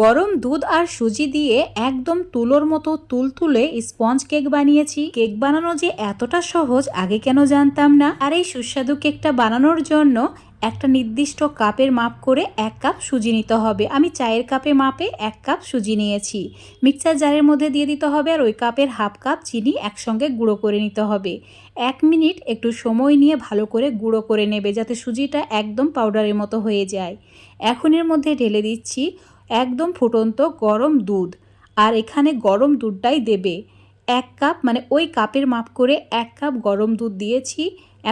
গরম দুধ আর সুজি দিয়ে একদম তুলোর মতো তুলতুলে স্পঞ্জ কেক বানিয়েছি। কেক বানানো যে এতটা সহজ, আগে কেন জানতাম না। আর এই সুস্বাদু কেকটা বানানোর জন্য একটা নির্দিষ্ট কাপের মাপ করে এক কাপ সুজি নিতে হবে। আমি চায়ের কাপে মাপে এক কাপ সুজি নিয়েছি। মিক্সার জারের মধ্যে দিয়ে দিতে হবে আর ওই কাপের হাফ কাপ চিনি একসঙ্গে গুঁড়ো করে নিতে হবে। এক মিনিট একটু সময় নিয়ে ভালো করে গুঁড়ো করে নেবে যাতে সুজিটা একদম পাউডারের মতো হয়ে যায়। এখন এর মধ্যে ঢেলে দিচ্ছি একদম ফুটন্ত গরম দুধ। আর এখানে গরম দুধটাই দেবে। এক কাপ মানে ওই কাপের মাপ করে এক কাপ গরম দুধ দিয়েছি।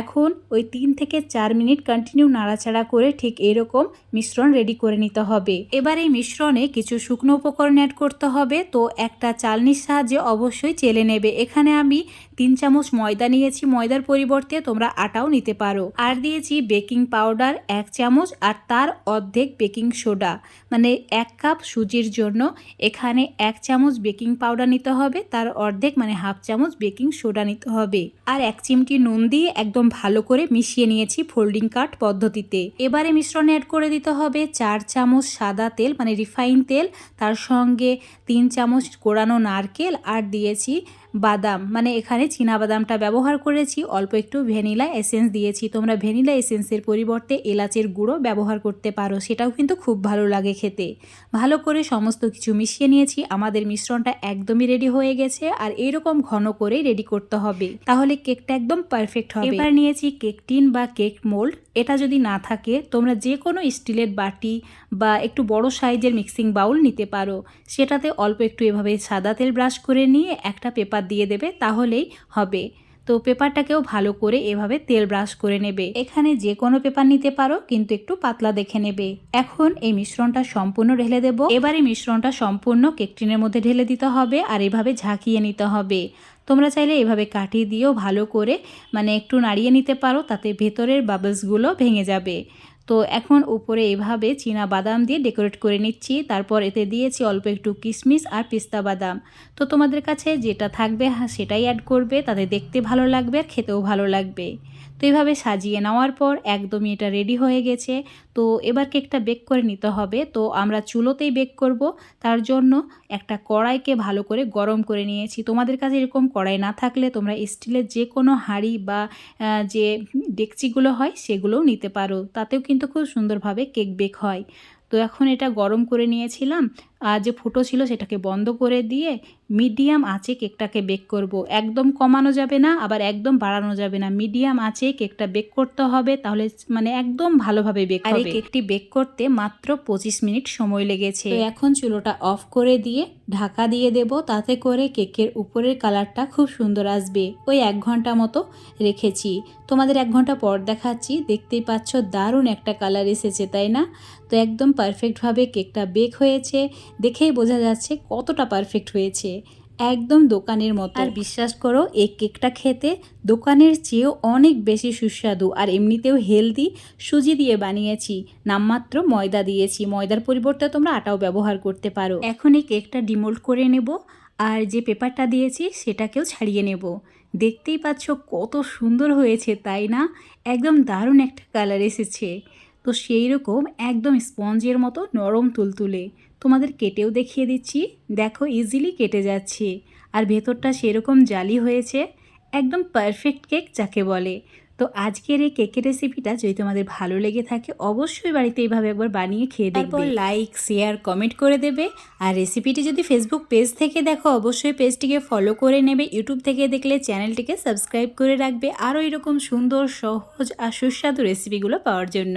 এখন ওই তিন থেকে চার মিনিট কন্টিনিউ নাড়াচাড়া করে ঠিক এরকম মিশ্রণ রেডি করে নিতে হবে। এবার এই মিশ্রণে কিছু শুকনো উপকরণ অ্যাড করতে হবে, তো একটা চালনির সাহায্যে অবশ্যই চেলে নেবে। এখানে আমি তিন চামচ ময়দা নিয়েছি, ময়দার পরিবর্তে তোমরা আটাও নিতে পারো। আর দিয়েছি বেকিং পাউডার এক চামচ আর তার অর্ধেক বেকিং সোডা মানে এক কাপ সুজির জন্য। এখানে এক চামচ বেকিং পাউডার নিতে হবে, তার অর্ধেক মানে হাফ চামচ বেকিং সোডা নিতে হবে। আর এক চিমটি নুন দিয়ে একদম ভালো করে মিশিয়ে নিয়েছি ফোল্ডিং কাট পদ্ধতিতে। এবারে মিশ্রণে অ্যাড করে দিতে হবে চার চামচ সাদা তেল মানে রিফাইন তেল, তার সঙ্গে তিন চামচ কোড়ানো নারকেল, আর দিয়েছি বাদাম। মানে এখানে বাদামটা ব্যবহার করেছি, অল্প একটু ভ্যানিলা এসেন্স দিয়েছি। তোমরা ভ্যানিলা এসেন্সের পরিবর্তে এলাচের গুঁড়ো ব্যবহার করতে পারো, সেটাও কিন্তু খুব ভালো লাগে খেতে। ভালো করে সমস্ত কিছু মিশিয়ে নিয়েছি, আমাদের মিশ্রণটা একদমই রেডি হয়ে গেছে, আর এইরকম ঘন করেই রেডি করতে হবে। তাহলে কেকটা একদম পারফেক্ট হবে। এবার নিয়েছি কেক টিন বা কেক মোল্ড এটা যদি না থাকে, তোমরা যে কোনো স্টিলের বাটি বা একটু বড় সাইজের মিক্সিং বাউল নিতে পারো। সেটাতে অল্প একটু এভাবে সাদা তেল ব্রাশ করে নিয়ে একটা পেপার দিয়ে দেবে, তাহলেই হবে। তো পেপারটাকেও ভালো করে এভাবে তেল ব্রাশ করে নেবে। এখানে যে কোনো পেপার নিতে পারো, কিন্তু একটু পাতলা দেখে নেবে। এখন এই মিশ্রণটা সম্পূর্ণ ঢেলে দেব। এবার মিশ্রণটা সম্পূর্ণ কেকটিনের মধ্যে ঢেলে দিতে হবে আর এভাবে ঝাঁকিয়ে নিতে হবে। তোমরা চাইলে এভাবে কাঠিয়ে দিয়েও ভালো করে মানে একটু নাড়িয়ে নিতে পারো, তাতে ভেতরের বাবলসগুলো ভেঙে যাবে। তো এখন উপরে এভাবে চীনা বাদাম দিয়ে ডেকোরেট করে নিচ্ছি। তারপর এতে দিয়েছি অল্প একটু কিশমিশ আর পিস্তা বাদাম। তো তোমাদের কাছে যেটা থাকবে হ্যাঁ, সেটাই অ্যাড করবে। তাতে দেখতে ভালো লাগবে আর খেতেও ভালো লাগবে। তো এইভাবে সাজিয়ে নেওয়ার পর একদমই এটা রেডি হয়ে গেছে। তো এবার কেকটা বেক করে নিতে হবে। তো আমরা চুলোতেই বেক করব। তার জন্য একটা কড়াইকে ভালো করে গরম করে নিয়েছি। তোমাদের কাছে এরকম কড়াই না থাকলে তোমরা স্টিলের যে কোনো হাঁড়ি বা যে ডেকচিগুলো হয় সেগুলোও নিতে পারো। তাতেও কিন্তু খুব সুন্দরভাবে কেক বেক হয়। তো এখন এটা গরম করে নিয়েছিলাম। যে ফুটো ছিল সেটাকে বন্ধ করে দিয়ে মিডিয়াম আঁচে কেকটাকে বেক করব। একদম কমানো যাবে না আবার একদম বাড়ানো যাবে না। মিডিয়াম আঁচে কেকটা বেক করতে হবে তাহলে মানে একদম ভালোভাবে বেক হবে। কেকটি বেক করতে মাত্র পঁচিশ মিনিট সময় লেগেছে। এখন চুলোটা অফ করে দিয়ে ঢাকা দিয়ে দেব তাতে করে কেকের উপরের কালারটা খুব সুন্দর আসবে। ওই এক ঘণ্টা মতো রেখেছি। তোমাদের এক ঘণ্টা পর দেখাচ্ছি দেখতেই পাচ্ছ দারুণ একটা কালার এসেছে তাই না? তো একদম পারফেক্টভাবে কেকটা বেক হয়েছে। দেখেই বোঝা যাচ্ছে কতটা পারফেক্ট হয়েছে। একদম দোকানের মতো। আর বিশ্বাস করো, এই কেকটা খেতে দোকানের চেয়েও অনেক বেশি সুস্বাদু। আর এমনিতেও হেলদি সুজি দিয়ে বানিয়েছি, নামমাত্র ময়দা দিয়েছি। ময়দার পরিবর্তে তোমরা আটাও ব্যবহার করতে পারো। এখন এই কেকটা ডিমোল্ড করে নেব, আর যে পেপারটা দিয়েছি সেটাকেও ছাড়িয়ে নেব। দেখতেই পাচ্ছ কত সুন্দর হয়েছে, তাই না? একদম দারুণ একটা কালার এসেছে। তো সেই রকম একদম স্পঞ্জের মতো নরম তুলতুলে। তোমাদের কেটেও দেখিয়ে দিচ্ছি। দেখো ইজিলি কেটে যাচ্ছে। আর ভেতরটা সেরকম জালি হয়েছে, একদম পারফেক্ট কেক যাকে বলে। তো আজকের এই কেকের রেসিপিটা যদি তোমাদের ভালো লেগে থাকে, অবশ্যই বাড়িতে এইভাবে একবার বানিয়ে খেয়ে দেখবে। লাইক শেয়ার কমেন্ট করে দেবে। আর রেসিপিটি যদি ফেসবুক পেজ থেকে দেখো, অবশ্যই পেজটিকে ফলো করে নেবে। ইউটিউব থেকে দেখলে চ্যানেলটিকে সাবস্ক্রাইব করে রাখবে। আরও এরকম সুন্দর, সহজ আর সুস্বাদু রেসিপিগুলো পাওয়ার জন্য।